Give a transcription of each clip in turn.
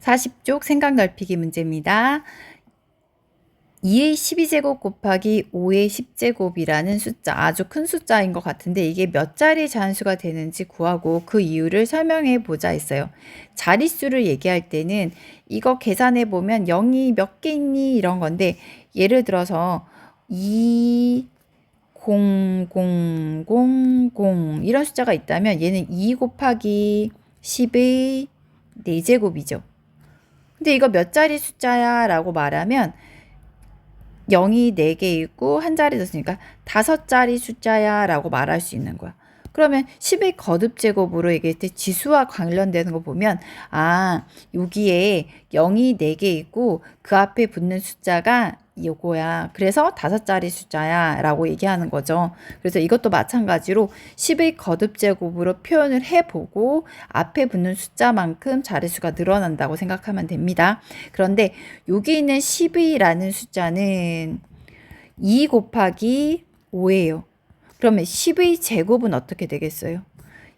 40쪽 생각 넓히기 문제입니다. 2의 12제곱 곱하기 5의 10제곱이라는 숫자, 아주 큰 숫자인 것 같은데 이게 몇 자리 잔수가 되는지 구하고 그 이유를 설명해 보자 했어요. 자릿수를 얘기할 때는 이거 계산해 보면 0이 몇 개 있니? 이런 건데 예를 들어서 2, 0, 0, 0, 0 이런 숫자가 있다면 얘는 2 곱하기 10의 4제곱이죠. 근데 이거 몇 자리 숫자야? 라고 말하면 0이 4개 있고 한 자리 뒀으니까 다섯 자리 숫자야 라고 말할 수 있는 거야. 그러면 10의 거듭 제곱으로 얘기할 때 지수와 관련되는 거 보면 아 여기에 0이 4개 있고 그 앞에 붙는 숫자가 요거야. 그래서 다섯 자리 숫자야 라고 얘기하는 거죠. 그래서 이것도 마찬가지로 10의 거듭 제곱으로 표현을 해보고 앞에 붙는 숫자만큼 자릿수가 늘어난다고 생각하면 됩니다. 그런데 여기 있는 12라는 숫자는 2 곱하기 5예요. 그러면 10의 제곱은 어떻게 되겠어요?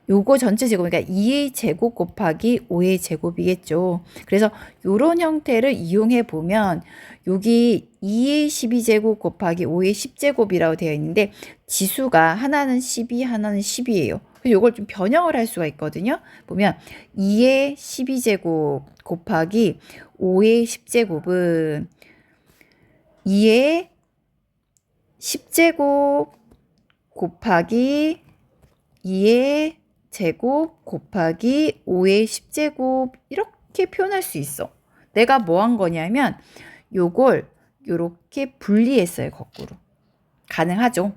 요거 전체 제곱, 그러니까 2의 제곱 곱하기 5의 제곱이겠죠. 그래서 요런 형태를 이용해 보면 여기 2의 12제곱 곱하기 5의 10제곱이라고 되어 있는데 지수가 하나는 12, 하나는 10이에요. 그래서 요걸 좀 변형을 할 수가 있거든요. 보면 2의 12제곱 곱하기 5의 10제곱은 2의 10제곱 곱하기 2의 제곱 곱하기 5의 10제곱 이렇게 표현할 수 있어. 내가 뭐 한 거냐면 요걸 요렇게 분리했어요, 거꾸로. 가능하죠?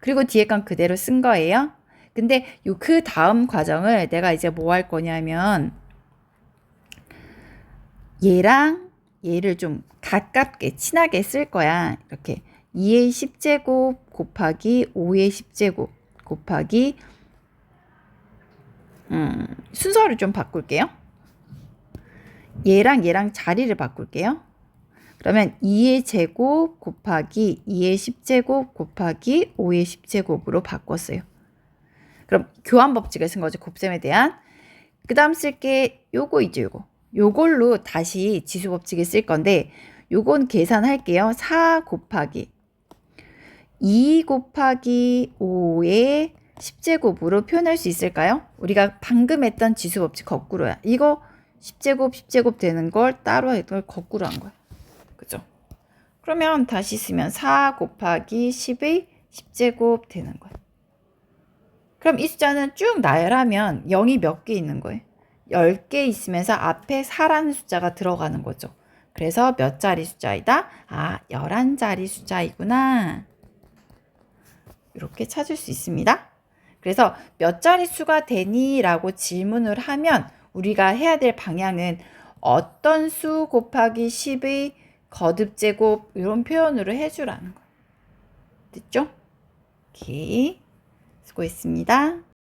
그리고 뒤에 건 그대로 쓴 거예요. 근데 요 그 다음 과정을 내가 이제 뭐 할 거냐면 얘랑 얘를 좀 가깝게 친하게 쓸 거야. 이렇게 2의 10제곱 곱하기 5의 10제곱 곱하기 음, 순서를 좀 바꿀게요. 얘랑 얘랑 자리를 바꿀게요. 그러면 2의 제곱 곱하기 2의 10제곱 곱하기 5의 10제곱으로 바꿨어요. 그럼 교환 법칙을 쓴 거죠. 곱셈에 대한. 그 다음 쓸 게 요거 있죠. 요거. 요걸로 다시 지수 법칙을 쓸 건데 요건 계산할게요. 4 곱하기 2 곱하기 5의 10제곱으로 표현할 수 있을까요? 우리가 방금 했던 지수 법칙 거꾸로야. 이거 10제곱, 10제곱 되는 걸 따로 했던 걸 거꾸로 한 거야. 그죠? 그러면 다시 쓰면 4 곱하기 10의 10제곱 되는 거야. 그럼 이 숫자는 쭉 나열하면 0이 몇 개 있는 거예요? 10개 있으면서 앞에 4라는 숫자가 들어가는 거죠. 그래서 몇 자리 숫자이다? 아, 11자리 숫자이구나. 이렇게 찾을 수 있습니다. 그래서 몇 자리 수가 되니? 라고 질문을 하면 우리가 해야 될 방향은 어떤 수 곱하기 10의 거듭 제곱 이런 표현으로 해주라는 거예요. 됐죠? 오케이. 수고했습니다.